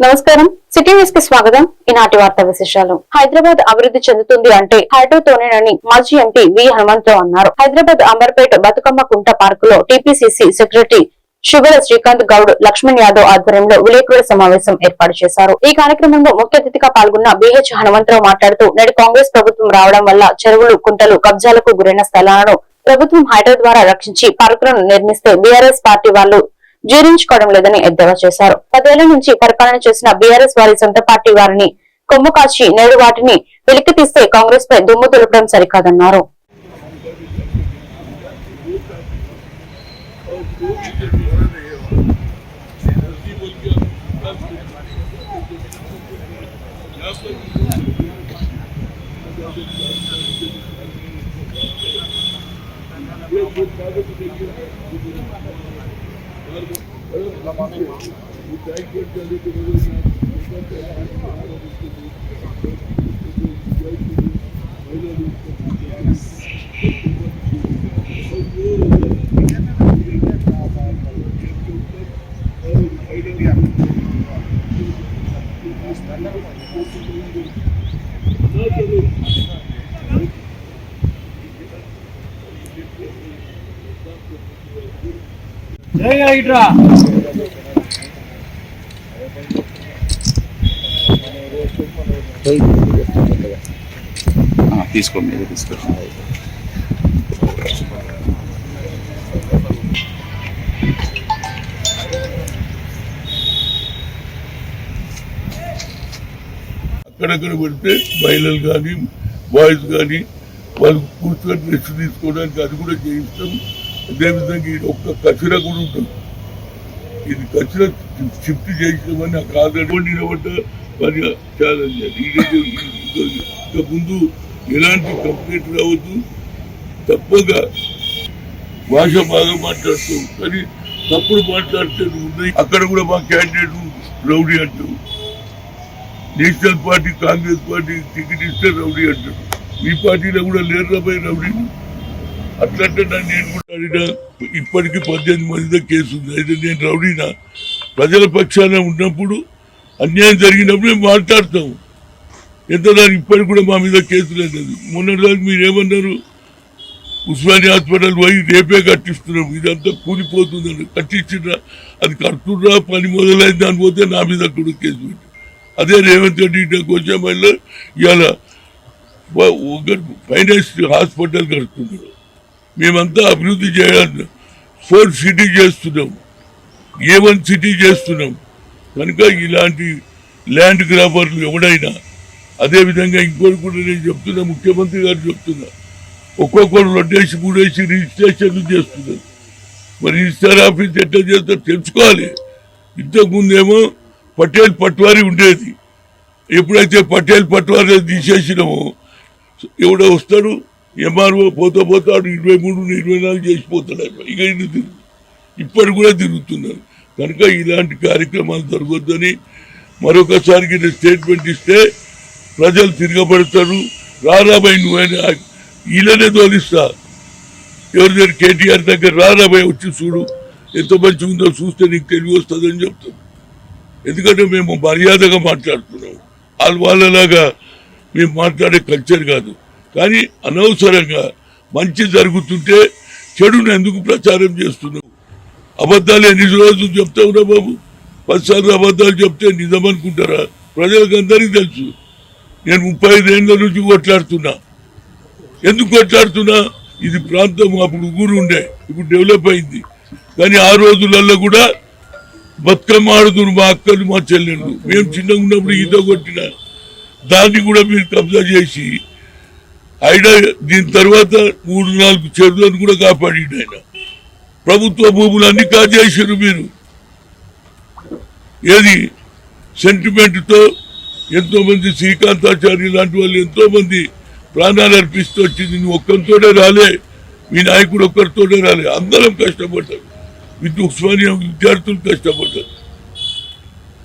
నమస్కారం. సిటీ న్యూస్కి స్వాగతం. ఈనాటి వార్తా విశేషాలు. హైదరాబాద్ అభివృద్ధి చెందుతుంది అంటే హైడ్రోతోనేనని మాజీ ఎంపీ వి హనుమంతరావు అన్నారు. హైదరాబాద్ అమర్పేట బతుకమ్మ కుంట పార్క్లో టీపీసీసీ సెక్రటరీ శుభల శ్రీకాంత్ గౌడ్ లక్ష్మణ్ యాదవ్ ఆధ్వర్యంలో విలేకరుల సమావేశం ఏర్పాటు చేశారు. ఈ కార్యక్రమంలో ముఖ్య అతిథిగా పాల్గొన్న బిహెచ్ హనుమంతరావు మాట్లాడుతూ నేడు కాంగ్రెస్ ప్రభుత్వం రావడం వల్ల చెరువులు కుంటలు కబ్జాలకు గురైన స్థలాలను ప్రభుత్వం హైడ్రో ద్వారా రక్షించి పార్కులను నిర్మిస్తే బీఆర్ఎస్ పార్టీ వాళ్ళు జీర్ణించుకోవడం లేదని ఎద్దేవా చేశారు. పదేళ్ళ నుంచి పరిపాలన చేసిన బీఆర్ఎస్ వారి సొంత పార్టీ వారిని కొమ్ము కాచి నేడు వాటిని వెలికి తీస్తే కాంగ్రెస్ పై దుమ్ము దులపడం సరికాదన్నారు. జై హైడ్రా. తీసుకో మీద తీసుకో అక్కడక్కడ పెడితే మహిళలు కానీ బాయ్స్ కానీ వాళ్ళు కూర్చొని రెస్ట్ తీసుకోవడానికి అది కూడా చేయిస్తాం. అదేవిధంగా ఇది ఒక్క కచరా కూడా ఉంటుంది. ఇది కచరా షిఫ్ట్ చేసామని నాకు ఆల్రెడీ నిలబడ్డ మరి ఛాలెంజ్ ఇంకా ముందు ఎలాంటి కంప్లైంట్ రావద్దు తప్పగా భాష బాగా మాట్లాడుతూ కానీ తప్పుడు మాట్లాడితే ఉన్నాయి అక్కడ కూడా మా క్యాండిడేట్ రౌడీ అంటారు national party Congress party ticket ఇస్తే రౌడీ అంటాడు మీ పార్టీలో కూడా లేరు రౌడీ? అట్లంటే నన్ను నేను కూడా అడిగినా ఇప్పటికీ పద్దెనిమిది మందితో కేసు ఉంది. అయితే నేను రౌడీనా? ప్రజల పక్షాన ఉన్నప్పుడు అన్యాయం జరిగినప్పుడు మేము మాట్లాడతాం ఎంత ఇప్పటికి కూడా మా మీద కేసు లేదు మొన్నటి రోజు మీరు ఏమన్నారు ఉస్మానియా హాస్పిటల్ పోయి రేపే కట్టిస్తున్నాం. ఇదంతా కూలిపోతుందని కట్టించినా అది కడుతున్నా పని మొదలైంది అని పోతే నా మీద కూడా కేసు పెట్టి. అదే రేవంత్ రెడ్డి కోచమల్లో ఇవాళ వ- ఫైనాన్స్ హాస్పిటల్ కడుతున్నాడు మేమంతా అభివృద్ధి చేయాలి ఫోర్ సిటీ చేస్తున్నాం. ఏ వన్ సిటీ చేస్తున్నాం. కనుక ఇలాంటి ల్యాండ్ గ్రాఫర్లు ఎవడైనా అదేవిధంగా ఇంకోటి కూడా నేను చెప్తున్నా ముఖ్యమంత్రి గారు చెప్తున్నా. ఒక్కొక్కరు లొడ్డేసి మూడేసి రిజిస్ట్రేషన్లు చేస్తున్నారు. మరి రిజిస్టర్ ఆఫీస్ ఎట్లా చేస్తారో తెలుసుకోవాలి. ఇంతకుముందేమో పటేల్ పట్వారి ఉండేది. ఎప్పుడైతే పటేల్ పట్వారి తీసేసినామో ఎవడో వస్తాడు ఎంఆర్ఓ పోతా పోతాడు ఇరవై మూడు ఇరవై నాలుగు చేసిపోతాడు ఇక ఇన్ని తిరుగు ఇప్పటి కూడా తిరుగుతున్నారు. కనుక ఇలాంటి కార్యక్రమాలు జరగొద్దని మరొకసారి స్టేట్మెంట్ ఇస్తే ప్రజలు తిరగబడతారు. రారాబాయి నువ్వైనా వీళ్ళనే తోలిస్తా ఎవరి దగ్గర కేటీఆర్ దగ్గర రారాబాయి వచ్చి చూడు ఎంత మంచి ఉందో చూస్తే నీకు తెలివి వస్తుందని చెప్తాం. ఎందుకంటే మేము మర్యాదగా మాట్లాడుతున్నాం. వాళ్ళ వాళ్ళలాగా మేము మాట్లాడే కల్చర్ కాదు. కానీ అనవసరంగా మంచి జరుగుతుంటే చెడును ఎందుకు ప్రచారం చేస్తున్నావు? అబద్ధాలు ఎన్ని రోజులు చెప్తావురా బాబు? పదిసార్లు అబద్ధాలు చెప్తే నిజం అనుకుంటారా ప్రజలకు అందరికీ తెలుసు. నేను ముప్పై ఐదేళ్ళ నుంచి కొట్లాడుతున్నా. ఎందుకు కొట్లాడుతున్నా? ఇది ప్రాంతం అప్పుడు ఊరు ఉండే ఇప్పుడు డెవలప్ అయింది. కానీ ఆ రోజులలో కూడా బతుకమ్మ ఆడుతున్నారు మా అక్కలు మా చెల్లెళ్ళు. మేము చిన్నగా ఉన్నప్పుడు ఈత కొట్టిన. దాన్ని కూడా మీరు కబ్జా చేసి ఆయన దీని తర్వాత మూడు నాలుగు చెరువులను కూడా కాపాడిండు ఆయన. ప్రభుత్వ భూములన్నీ కాజేసారు మీరు. ఏది? సెంటిమెంట్తో ఎంతో మంది శ్రీకాంతాచార్య లాంటి వాళ్ళు ఎంతో మంది ప్రాణాలు అర్పిస్తూ వచ్చింది. నువ్వు ఒక్కరితోనే రాలే. మీ నాయకుడు ఒక్కరితోనే రాలే. అందరం కష్టపడ్డారు విద్యు ఉస్మానియా విద్యార్థులు కష్టపడ్డారు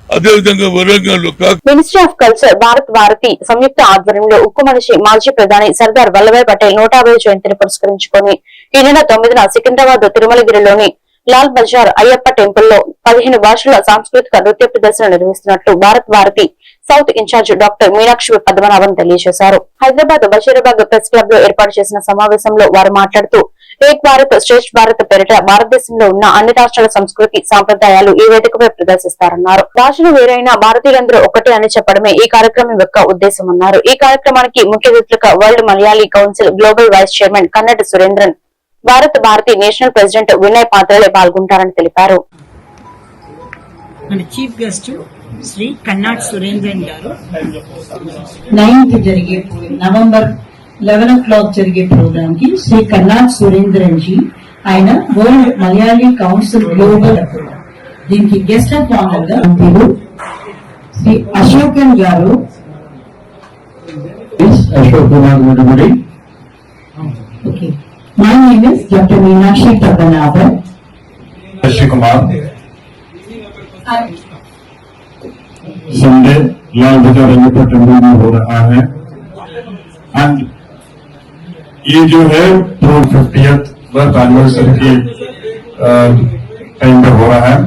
అదేవిధంగా వరంగల్లో ministry of culture Bharat Bharati సంయుక్త ఆధ్వర్యంలో ఉక్కు మనిషి మాజీ ప్రధాని సర్దార్ వల్లభాయ్ పటేల్ నూట జయంతిని పురస్కరించుకొని ఈ నెల తొమ్మిదిన సికింద్రాబాద్ తిరుమలగిరిలోని లాల్ బజార్ అయ్యప్ప టెంపుల్లో పదిహేను భాషల సాంస్కృతిక నృత్య ప్రదర్శన నిర్వహిస్తున్నట్లు Bharat Bharati south in charge doctor Meenakshi Padmanabhan తెలియజేశారు. హైదరాబాద్ బషీరాబాద్ ప్రెస్ క్లబ్లో ఏర్పాటు చేసిన సమావేశంలో వారు మాట్లాడుతూ ఏక్ భారత్ శ్రేష్ఠ భారత్ పేరిట భారతదేశంలో ఉన్న అన్ని రాష్ట్రాల సంస్కృతి సాంప్రదాయాలు ఈ వేదికపై ప్రదర్శిస్తారన్నారు. భాషలు వేరైన భారతీయులందరూ ఒకటే అని చెప్పడమే ఈ కార్యక్రమం యొక్క ఉద్దేశం అన్నారు ఈ కార్యక్రమానికి ముఖ్య అతిథులుగా world Malayali council global vice chairman Kannada Surendran Bharat Bharati national president Vinay Patrale పాల్గొంటారని తెలిపారు. చీఫ్ గెస్ట్ శ్రీ కన్నాట్ సురేంద్రన్ గారు. నైన్త్ జరిగే నవంబర్ లెవెన్ ఓ క్లాక్ జరిగే ప్రోగ్రామ్కి శ్రీ కన్నాట్ సురేంద్రన్ జీ ఆయన వరల్డ్ మలయాళీ కౌన్సిల్ గ్లోబల్ దీనికి గెస్ట్ ఆఫ్ ఆనర్గా పేరు శ్రీ అశోకన్ గారు. My name is doctor Meenakshi Padmanabhan Sasikumar Sunday, Lal Bazar Alipur temple में हो रहा है। एंड ये जो है प्रो फिफ्टियथ बर्थ एनिवर्सरी के टाइम पे हो रहा है।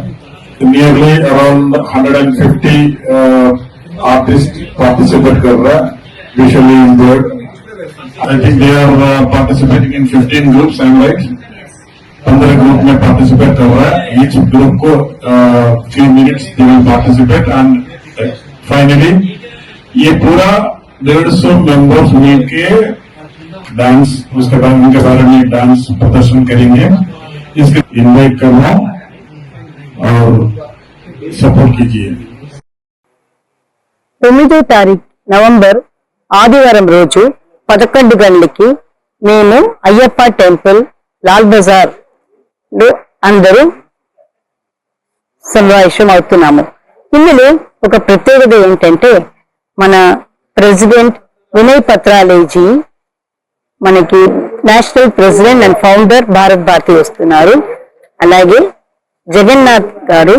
नियरली अराउंड 150 आर्टिस्ट पार्टिसिपेट कर रहा है। Visually in there I think they are participating in 15 groups and like पंद्रह ग्रुप में पार्टिसिपेट कर रहा है। ईच ग्रुप को three minutes they will participate and finally ये पूरा डेढ़ सौ मेंबर्स मिलके डांस उसके बाद उनके बारे में डांस प्रदर्शन करेंगे इसके इनवाइट करना और सपोर्ट कीजिए తొమ్మిదో తారీఖు నవంబర్ ఆదివారం రోజు పదకొండు గంటలకి మేము అయ్యప్ప టెంపుల్ లాల్ బజార్ లో అందరూ సమావేశం అవుతున్నాము ఇందులో ఒక ప్రత్యేకత ఏంటంటే మన ప్రెసిడెంట్ వినయ్ పత్రాలేజీ మనకి national president and founder Bharat Bharati వస్తున్నారు. అలాగే జగన్నాథ్ గారు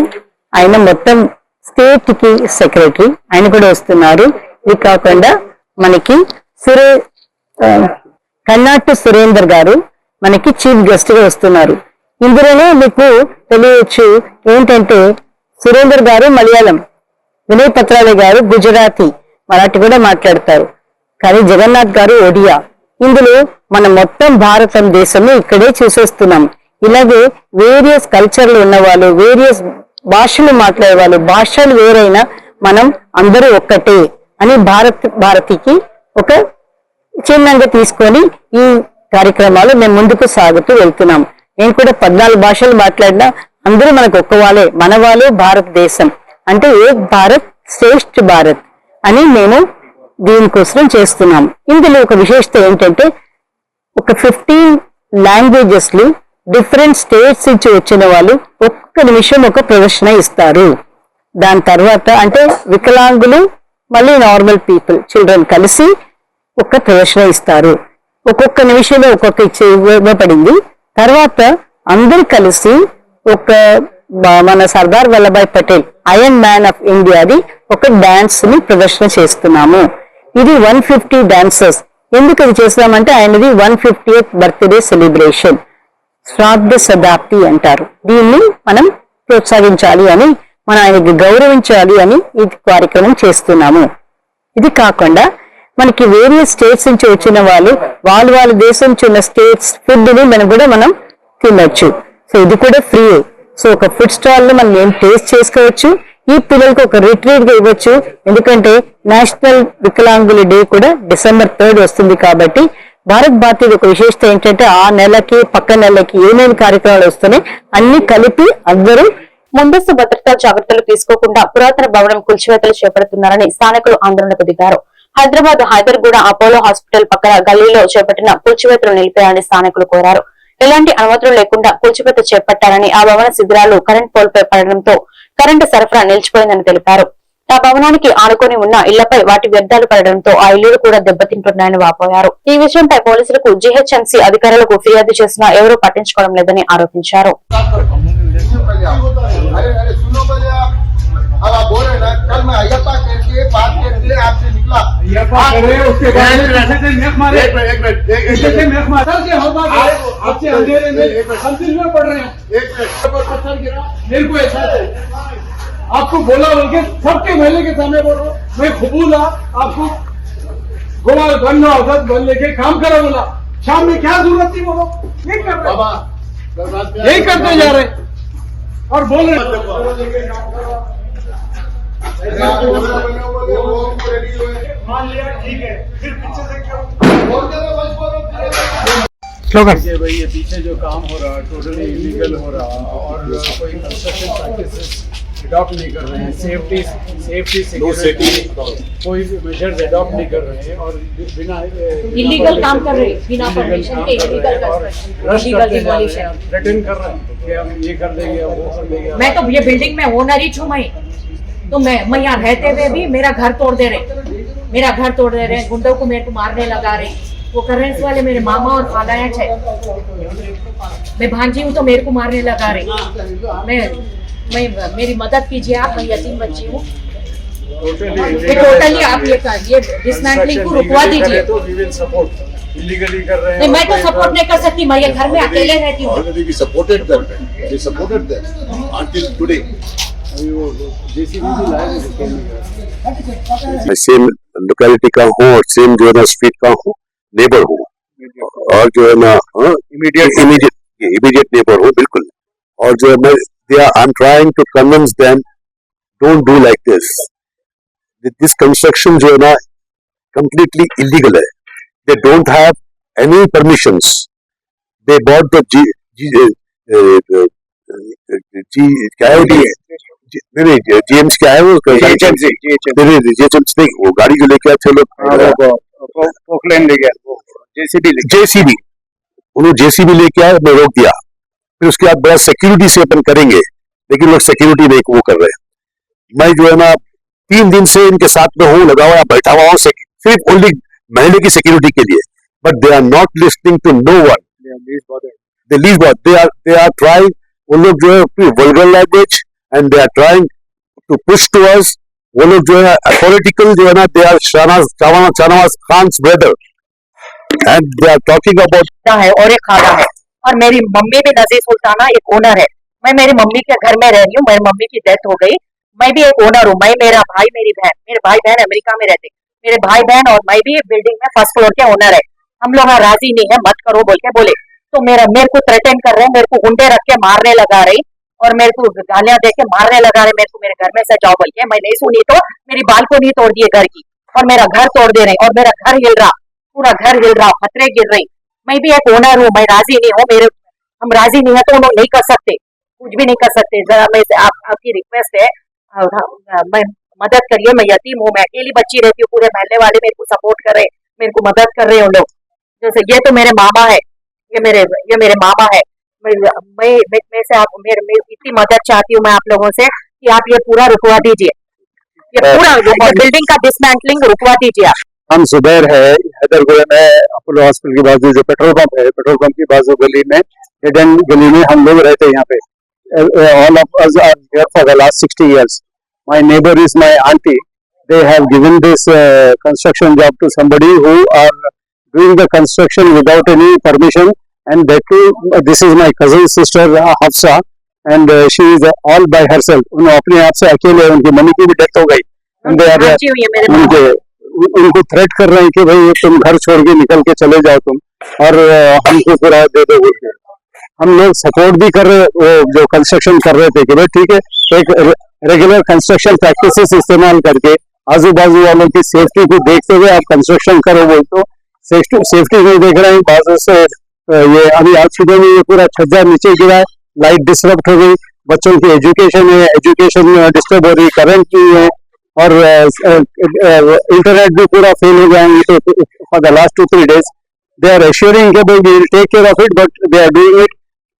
ఆయన మొత్తం స్టేట్కి సెక్రటరీ ఆయన కూడా వస్తున్నారు. ఇది కాకుండా మనకి సురే ఆ, సురేందర్ గారు మనకి చీఫ్ గెస్ట్గా వస్తున్నారు. ఇందులోనే మీకు తెలియచ్చు ఏంటంటే సురేందర్ గారు మలయాళం. వినయ్ పత్రాలే గారు గుజరాతీ. మరాఠీ కూడా మాట్లాడతారు. కానీ జగన్నాథ్ గారు ఒడియా. ఇందులో మన మొత్తం భారతం దేశము ఇక్కడే చూసేస్తున్నాం. ఇలాగే వేరియస్ కల్చర్లు ఉన్నవాళ్ళు వేరియస్ భాషలు మాట్లాడే వాళ్ళు భాషలు వేరైనా మనం అందరూ ఒక్కటే అని భారత్ భారతికి ఒక చిహ్నంగా తీసుకొని ఈ కార్యక్రమాలు మేము ముందుకు సాగుతూ వెళ్తున్నాం. నేను కూడా పద్నాలుగు భాషలు మాట్లాడినా అందరూ మనకు ఒక్క వాళ్ళే మన వాళ్ళు భారతదేశం. అంటే ఏక్ భారత్ శ్రేష్ఠ భారత్ అని మేము దీనికోసం చేస్తున్నాం. ఇందులో ఒక విశేషత ఏంటంటే ఒక ఫిఫ్టీన్ లాంగ్వేజెస్లు డిఫరెంట్ స్టేట్స్ నుంచి వచ్చిన వాళ్ళు ఒక్క నిమిషం ఒక ప్రదర్శన ఇస్తారు. దాని తర్వాత అంటే వికలాంగులు మళ్ళీ నార్మల్ పీపుల్ చిల్డ్రన్ కలిసి ఒక ప్రదర్శన ఇస్తారు. ఒక్కొక్క నిమిషంలో ఒక్కొక్క ఇచ్చే ఇవ్వబడింది తర్వాత అందరు కలిసి ఒక మన Sardar Vallabhbhai Patel iron man of ఇండియాది ఒక డాన్స్ని ప్రదర్శన చేస్తున్నాము. ఇది వన్ ఫిఫ్టీ డాన్సర్స్ ఎందుకు ఇది చేస్తున్నామంటే ఆయనది వన్ ఫిఫ్టీ బర్త్డే సెలబ్రేషన్ శ్రాద్ధ శతాబ్ది అంటారు. దీన్ని మనం ప్రోత్సహించాలి అని మనం ఆయనకి గౌరవించాలి అని ఈ కార్యక్రమం చేస్తున్నాము. ఇది కాకుండా మనకి వేరే స్టేట్స్ నుంచి వచ్చిన వాళ్ళు వాళ్ళు వాళ్ళ దేశం నుంచి ఉన్న స్టేట్స్ ఫుడ్ని మనం కూడా మనం తినొచ్చు. సో ఇది కూడా ఫ్రీ సో ఒక ఫుడ్ స్టాల్ను మనం ఏం టేస్ట్ చేసుకోవచ్చు? ఈ పిల్లలకు ఒక రిట్రీట్గా ఇవ్వచ్చు. ఎందుకంటే నేషనల్ వికలాంగుల డే కూడా డిసెంబర్ థర్డ్ వస్తుంది కాబట్టి భారత్ భారతీయ ఒక విశేషత ఏంటంటే ఆ నెలకి పక్క నెలకి ఏమేమి కార్యక్రమాలు వస్తున్నాయి అన్ని కలిపి అందరూ ముందస్తు భద్రతా జాగ్రత్తలు తీసుకోకుండా పురాతన భవనం కూల్చివేతలు చేపడుతున్నారని స్థానికులు ఆందోళనకు దిగారు. హైదరాబాద్ హైదర్గూడ అపోలో హాస్పిటల్ పక్కన గల్లీలో చేపట్టిన కూల్చివేతలు నిలిపేయాలని స్థానికులు కోరారు. ఎలాంటి అనుమతులు లేకుండా కూల్చివేత చేపట్టారని ఆ భవన శిబిరాలు కరెంట్ పోల్పై పడడంతో కరెంటు సరఫరా నిలిచిపోయిందని తెలిపారు. ఆ భవనానికి ఆనుకొని ఉన్న ఇళ్ళపై వాటి వ్యర్థాలు పడడంతో ఆ ఇల్లులు కూడా దెబ్బతింటున్నాయని వాపోయారు. ఈ విషయంపై పోలీసులకు జీహెచ్ఎంసీ అధికారులకు ఫిర్యాదు చేసినా ఎవరూ పట్టించుకోవడం లేదని ఆరోపించారు. अब आप बोल रहे हैं ना कल मैं अयप्पा करके बात के लिए आपसे निकला। उसके बाद मेख मारे। से मेख मारे। सर के हम आपसे अंधेरे में हम दिल में पड़ रहे हैं। मेरे को ऐसा है। आपको बोला बोल के सबके महल्ले के सामने बोल रहा हूँ। मैं खबूला आपको गोवा गन्ना औसत बन लेके काम करो बोला। शाम में क्या ज़रूरत थी बोलो? नहीं कर रहे यही करते जा रहे और बोल रहे मान लिया ठीक है फिर पीछे से क्यों देखिए भाई ये पीछे जो काम हो रहा है टोटली इलीगल हो रहा और कोई कंस्ट्रक्शन प्रैक्टिसेस अडॉप्ट नहीं कर रहे हैं। सेफ्टी सेफ्टी सिक्योरिटी कोई भी मेजर्स अडॉप्ट नहीं कर रहे हैं और बिना इलीगल काम कर रहे हैं, बिना permission के illegal construction, illegal demolition. Threaten कर रहे हैं कि हम ये कर देंगे हम वो कर देंगे। मैं तो ये बिल्डिंग में ओनर ही छू मैं। तो मैं मैं यहाँ रहते हुए भी मेरा घर तोड़ दे रहे। मेरा घर तोड़ दे रहे गुंडों को मेरे को मारने लगा रहे। वो करेंस वाले मेरे मामा और खालाया है मैं भांजी हूँ तो मेरे को मारने लगा रहे। मैं मैं मेरी मदद कीजिए आप मैं यतीम बच्ची हूँ। टोटली आप ये कर ये डिसमेंटलिंग को रुकवा दीजिए। तो इलीगली कर रहे हैं मैं तो सपोर्ट नहीं कर सकती मैं ये घर में अकेले रहती हूँ। Already we मैं सेम लोकेलिटी का हूँ और सेम जो है ना स्ट्रीट का हूँ नेबर हूँ और जो है ना इमीडिएट इमीडिएट इमीडिएट नेबर हूँ बिल्कुल और जो है मैं I am trying to convince them don't do like this this construction जो है ना कंप्लीटली इलीगल है they don't have any permission they bought the जी जी क्या है नहीं नहीं क्या है वो? जीएचएमसी नहीं नहीं जीएचएमसी नहीं वो गाड़ी जो लेके आए थे लोग जेसीबी जेसीबी उन्होंने जेसीबी लेके आए मैं रोक दिया। फिर उसके बाद बड़ा सिक्योरिटी से अपन करेंगे लेकिन लोग सिक्योरिटी नहीं वो कर रहे हैं। मैं जो है ना तीन दिन से इनके साथ में हूँ लगा हुआ बैठा हुआ हूँ सिर्फ़ ओनली महीने की सिक्योरिटी के लिए। But they are not listening to no one they lease they are they are trying वो लोग जो है vulgar language and they are trying to push to us वो लोग जो है पॉलिटिकल जो है ना they are Shahnaz Shahnawaz Khan brother and they are talking about है और एक खाला है। और मेरी मम्मी भी नजीर सुल्ताना एक ओनर है। मैं मेरी मम्मी के घर में रह रही हूँ। मेरी मम्मी की डेथ हो गई। मैं भी एक ओनर हूँ। मैं, मेरा भाई, मेरी बहन, मेरे भाई बहन अमेरिका में रहते। मेरे भाई बहन और मैं भी बिल्डिंग में फ़र्स्ट फ्लोर के ओनर है। हम लोग राज़ी नहीं है। मत करो, बोल के बोले। तो मेरा, मेरे को थ्रेटन कर रहे हैं। मेरे को गुंडे रख के मारने लगा रही। और मेरे को गालियाँ दे के मारने लगा रहे मेरे को मेरे घर में से जाओ बोल के मैं नहीं सुनी तो मेरी बालकोनी तोड़ दिए घर की और मेरा घर तोड़ दे रहे और मेरा घर हिल रहा पूरा घर हिल रहा पत्थरे गिर रही। मैं भी एक ओनर हूँ मैं राज़ी नहीं हूँ मेरे हम राज़ी नहीं है तो उन्होंने नहीं कर सकते कुछ भी नहीं कर सकते। जरा मैं आप, आपकी रिक्वेस्ट है अ, मैं मदद करिए मैं यतीम हूँ मैं अकेली बच्ची रहती हूँ पूरे महल्ले वाले मेरे को सपोर्ट कर रहे हैं, मेरे को मदद कर रहे हैं लोग। जैसे ये तो मेरे मामा है ये मेरे ये मेरे मामा है मैं मैं से आप मेरे मैं इतनी मदद चाहती हूँ मैं आप लोगों से कि आप ये पूरा रुकवा दीजिए। ये पूरा बिल्डिंग का डिसमेंटलिंग रुकवा दीजिए आप। हम सुबैर है हैदरगुड़ा में अपोलो हॉस्पिटल के बाजू जो पेट्रोल पंप है पेट्रोल पंप की बाजू गली में हिडन गली में हम लोग रहते हैं यहाँ पे। All of us are here for the last 60 years. My neighbor is my auntie. They have given this uh, construction job to somebody who are doing the construction without any permission. And that too uh, this is my cousin sister uh, Hafsa. And uh, she is uh, all by herself. उन्होंने अपने आप से अकेले उनकी mummy की भी death हो गई. And they are uh, उनके उनको थ्रेट कर रहे हैं कि भाई तुम घर छोड़ के निकल के चले जाओ तुम. और हमको पूरा दे दो हम लोग सपोर्ट भी कर रहे वो जो कंस्ट्रक्शन कर रहे थे कि भाई ठीक है एक रेगुलर कंस्ट्रक्शन प्रैक्टिसेस इस्तेमाल करके आजू बाजू वालों की सेफ्टी को देखते हुए आप कंस्ट्रक्शन करो बोल तो सेफ्टी सेफ्टी नहीं देख रहे हैं बाजू से ये अभी आज सुबह में ये पूरा छज्जा नीचे गिरा है लाइट डिस्टर्ब हो गई, बच्चों की एजुकेशन है एजुकेशन डिस्टर्ब हो रही करंट की है, और इंटरनेट भी पूरा फेल हो गया है for the last two three days they are assuring के take care of it but they are doing it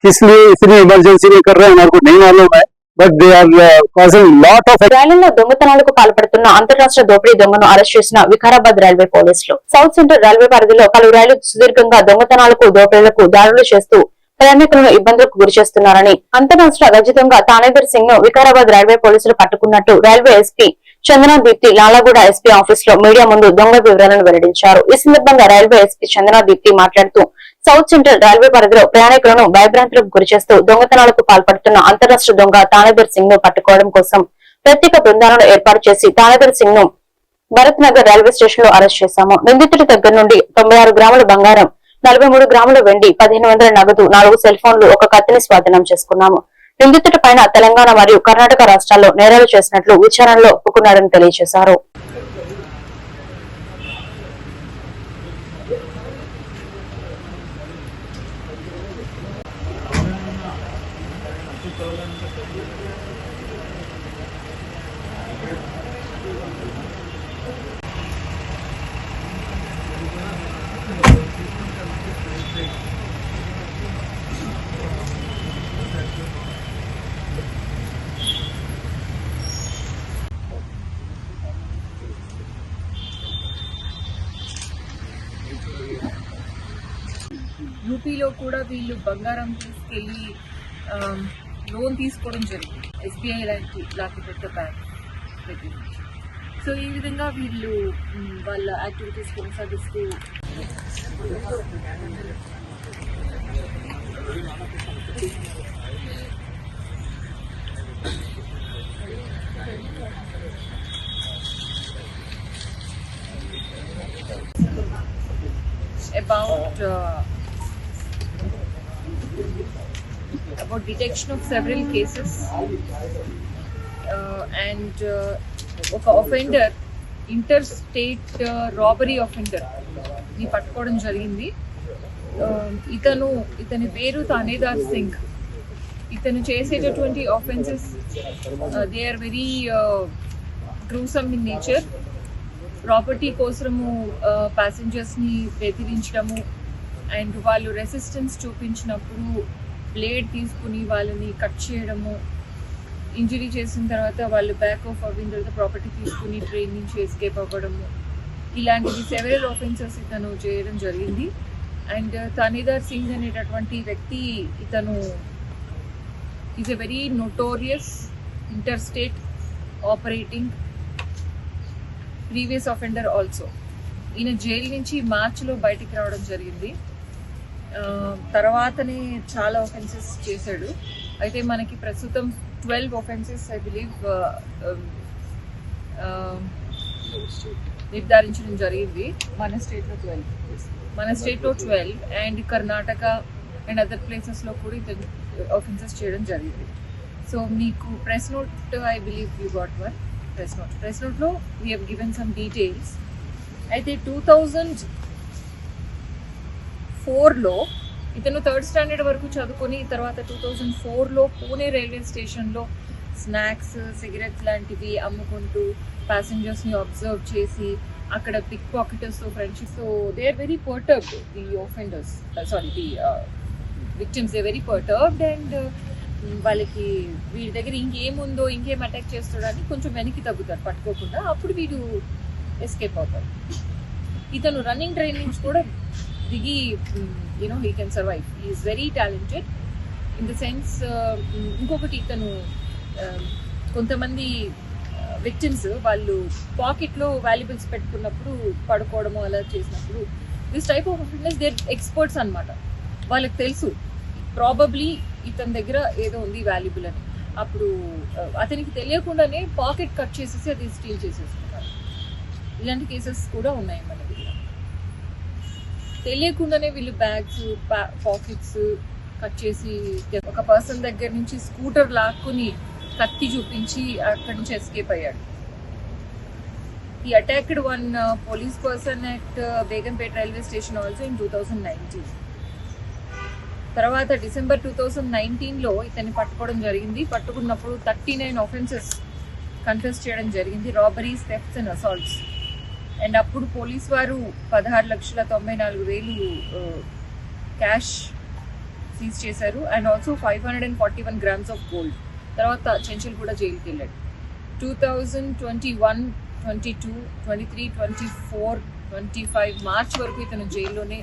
किस लिए इतनी इमरजेंसी में कर रहे हैं, हमारे को नहीं मालूम है। But they are causing lot of రైళ్ళలో దొంగతనాలకు పాల్పడుతున్న అంతర్రాష్ట్ర దోపిడీ దొంగను అరెస్ట్ చేసిన వికారాబాద్ రైల్వే పోలీసులు. సౌత్ సెంట్రల్ రైల్వే పరిధిలో పలు రైళ్ళు సుదీర్ఘంగా దొంగతనాలకు దోపిడీలకు దాడులు చేస్తూ ప్రయాణికులను ఇబ్బందులకు గురి చేస్తున్నారని అంతర్రాష్ట్ర రజితంగా తానేదర్ సింగ్ను వికారాబాద్ రైల్వే పోలీసులు పట్టుకున్నట్టు railway SP Chandana Deepti Lalaguda SP ఆఫీస్లో మీడియా ముందు దొంగ వివరాలను వెల్లడించారు. ఈ సందర్భంగా రైల్వే ఎస్పీ చందనా దీప్తి మాట్లాడుతూ సౌత్ సెంట్రల్ రైల్వే పరిధిలో ప్రయాణికులను భయభ్రాంతులకు గురిచేస్తూ దొంగతనాలకు పాల్పడుతున్న అంతరాష్ట్ర దొంగ తానేబర్ సింగ్ను పట్టుకోవడం కోసం ప్రత్యేక బృందాలను ఏర్పాటు చేసి తానేబర్ సింగ్ను భరత్ నగర్ రైల్వే స్టేషన్లో అరెస్ట్ చేశాము. నిందితుడి దగ్గర నుండి తొంభై ఆరు గ్రాముల బంగారం నలభై మూడు గ్రాముల వెండి పదిహేను వందల నగదు నాలుగు సెల్ ఫోన్లు ఒక కత్తిని స్వాధీనం చేసుకున్నాము. నిందితుడి పైన తెలంగాణ మరియు కర్ణాటక రాష్ట్రాల్లో నేరాలు చేసినట్లు విచారణలో ఒప్పుకున్నాడని తెలియజేశారు. యూపీలో కూడా వీళ్ళు బంగారం తీసుకెళ్ళి లోన్ తీసుకోవడం జరిగింది. ఎస్బీఐ లాంటి లాంటి పెద్ద బ్యాంక్ దగ్గర నుంచి. సో ఈ విధంగా వీళ్ళు వాళ్ళ యాక్టివిటీస్ కొనసాగిస్తూ about uh, about detection of several cases uh, and uh, ఒక offender ఇంటర్ స్టేట్ రాబరీ అఫెండర్ని పట్టుకోవడం జరిగింది. Um, ఇతను ఇతని పేరు తనేదార్ సింగ్. ఇతను చేసేటటువంటి offences they are very gruesome in nature property కోసము uh, ప్యాసింజర్స్ని బెదిరించడము అండ్ వాళ్ళు రెసిస్టెన్స్ చూపించినప్పుడు బ్లేడ్ తీసుకుని వాళ్ళని కట్ చేయడము ఇంజరీ చేసిన తర్వాత వాళ్ళు బ్యాక్ ఆఫ్ అవ్విన తర్వాత ప్రాపర్టీ తీసుకుని ట్రైన్ నుంచి ఎస్కేప్ అవ్వడము. ఇలాంటివి సెవెరల్ ఆఫెన్సెస్ ఇతను చేయడం జరిగింది. అండ్ తనిదర్ సింగ్ అనేటటువంటి వ్యక్తి ఇతను is a very notorious interstate operating previous offender also ఈయన జైలు నుంచి మార్చిలో బయటికి రావడం జరిగింది. తర్వాతనే చాలా ఒఫెన్సెస్ చేశాడు. అయితే మనకి ప్రస్తుతం ట్వెల్వ్ ఒఫెన్సెస్ ఐ బిలీవ్ నిర్ధారించడం జరిగింది. మన స్టేట్లో ట్వెల్వ్ మన స్టేట్లో twelve and Karnataka and other ప్లేసెస్లో కూడా ఇతను ఒఫెన్సెస్ చేయడం జరిగింది. సో మీకు press note I believe you got one press note press నోట్లో we have given some details అయితే టూ థౌజండ్ ఫోర్లో ఇతను థర్డ్ స్టాండర్డ్ వరకు చదువుకొని తర్వాత టూ థౌజండ్ ఫోర్లో పూణే రైల్వే స్టేషన్లో స్నాక్స్ సిగరెట్స్ లాంటివి అమ్ముకుంటూ ప్యాసింజర్స్ని అబ్జర్వ్ చేసి అక్కడ pick పాకెటర్స్తో friendship so they are very perturbed the offenders sorry the victims they very perturbed and వాళ్ళకి వీడి దగ్గర ఇంకేముందో ఇంకేం అటాక్ చేస్తాడని కొంచెం వెనక్కి తగ్గుతారు పట్టుకోకుండా. అప్పుడు వీడు ఎస్కేప్ అవుతారు ఇతను రన్నింగ్ ట్రైన్ నుంచి కూడా దిగి you know he can survive is very talented in the sense ఇంకొకటి ఇతను uh, కొంతమంది uh, విక్టిమ్స్ వాళ్ళు పాకెట్లో వాల్యుబుల్స్ పెట్టుకున్నప్పుడు పడుకోవడము అలా చేసినప్పుడు this type of fitness there experts అన్నమాట. వాళ్ళకి తెలుసు. ప్రాబబ్లీ ఇతని దగ్గర ఏదో ఉంది వాల్యుబుల్ అని. అప్పుడు uh, అతనికి తెలియకుండానే పాకెట్ కట్ చేసేసి అది స్టీల్ చేసేస్తున్నారు ఇలాంటి కేసెస్ కూడా ఉన్నాయి మన తెలియకుండానే వీళ్ళు బ్యాగ్స్ పాకెట్స్ కట్ చేసి ఒక పర్సన్ దగ్గర నుంచి స్కూటర్ లాక్కుని కత్తి చూపించి అక్కడి నుంచి ఎస్కేప్ అయ్యాడు. ఈ attacked one police person at Begumpet railway station also in two thousand nineteen తర్వాత డిసెంబర్ టూ థౌజండ్ నైన్టీన్లో ఇతన్ని పట్టుకోవడం జరిగింది. పట్టుకున్నప్పుడు థర్టీ నైన్ ఆఫెన్సెస్ కన్ఫెస్ చేయడం జరిగింది. Robberies thefts and assaults and అప్పుడు పోలీస్ వారు పదహారు లక్షల తొంభై నాలుగు వేలు క్యాష్ సీజ్ చేశారు. And also five hundred and forty one grams of gold. తర్వాత చెంచల్ కూడా జైలుకి వెళ్ళాడు. Two thousand twenty one twenty two twenty three twenty four twenty five March వరకు ఇతను జైల్లోనే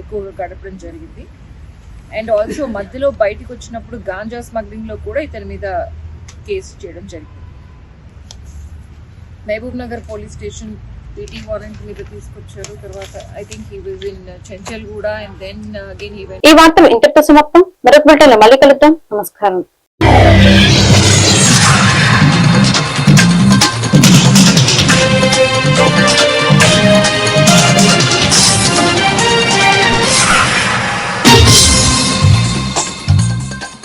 ఎక్కువగా గడపడం జరిగింది. అండ్ ఆల్సో మధ్యలో బయటకు వచ్చినప్పుడు గాంజా స్మగ్లింగ్లో కూడా ఇతని మీద కేసు చేయడం జరిగింది. Mahabubnagar police station waiting warrant మీద తీసుకొచ్చారు. తర్వాత I think he was in Chanchal Chanchalguda and then again he ఈ వార్తలు ఇంతటితో సమాప్తం. మరొక బిడ్డలో మళ్ళీ కలుద్దాం. నమస్కారం.